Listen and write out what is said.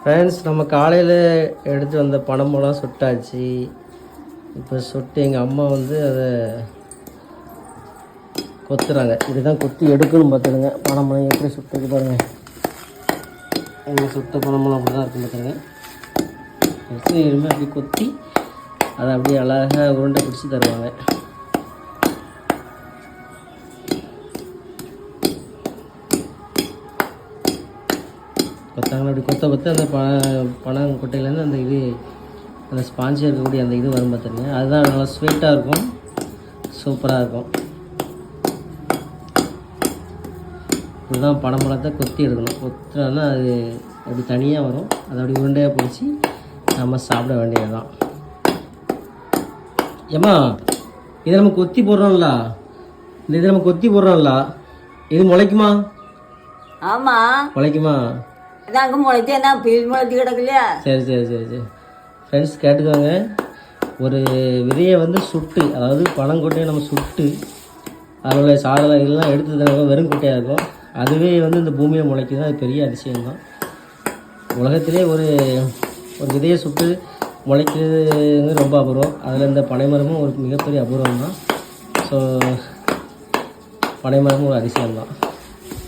Friends நம்ம காலையில் எடுத்து வந்த பணமெல்லாம் சுட்டாச்சு. இப்போ சுட்டு எங்கள் அம்மா வந்து அதை கொத்துறாங்க. இப்படி தான் கொத்தி எடுக்கணும் பார்த்துடுங்க பணமெல்லாம் எப்படி சுட்டுக்கு பாருங்கள் எங்கள் சுட்ட பணமெல்லாம் அப்படி தான் இருக்கும் பார்த்துருங்க எடுத்து இனிமேல் அப்படி கொத்தி அதை அப்படியே அழகாக உருண்டை பிடிச்சி தருவாங்க. கொத்தாங்களா அப்படி கொத்த கொத்த அந்த ப பணம் கொட்டையிலேருந்து அந்த இது அந்த ஸ்பாஞ்சாக இருக்கக்கூடிய அந்த இது வரும் பார்த்துருங்க. அதுதான் நல்லா ஸ்வீட்டாக இருக்கும். சூப்பராக இருக்கும். இப்படிதான் பனம்பழத்தை கொத்தி எடுக்கணும். கொத்தினா அது அப்படி தனியாக வரும். அதை அப்படி உருண்டையாக பிடிச்சி நம்ம சாப்பிட வேண்டியது தான் ஏம்மா இதை நம்ம கொத்தி போடுறோம்ல? இந்த இதை நம்ம கொத்தி போடுறோம்ல? இது முளைக்குமா? ஆமா. முளைக்குமா? அதான் அங்கே முளைச்சு என்ன முளைச்சி கிடக்கலையா? சரி சரி சரி சரி. ஃப்ரெண்ட்ஸ் கேட்டுக்கோங்க. ஒரு விதையை வந்து சுட்டு அதாவது பழங்கொட்டையை நம்ம சுட்டு அதில் உள்ள இதெல்லாம் எடுத்து தரவங்க வெறும் கொட்டையாக இருக்கும். அதுவே வந்து இந்த பூமியை முளைக்குது அது பெரிய அதிசயம்தான். உலகத்திலே ஒரு ஒரு விதையை சுட்டு முளைக்கிறது ரொம்ப அபூர்வம். அதில் இந்த பனைமரமும் ஒரு மிகப்பெரிய அபூர்வம் தான் ஸோ பனைமரமும் ஒரு அதிசயம் தான்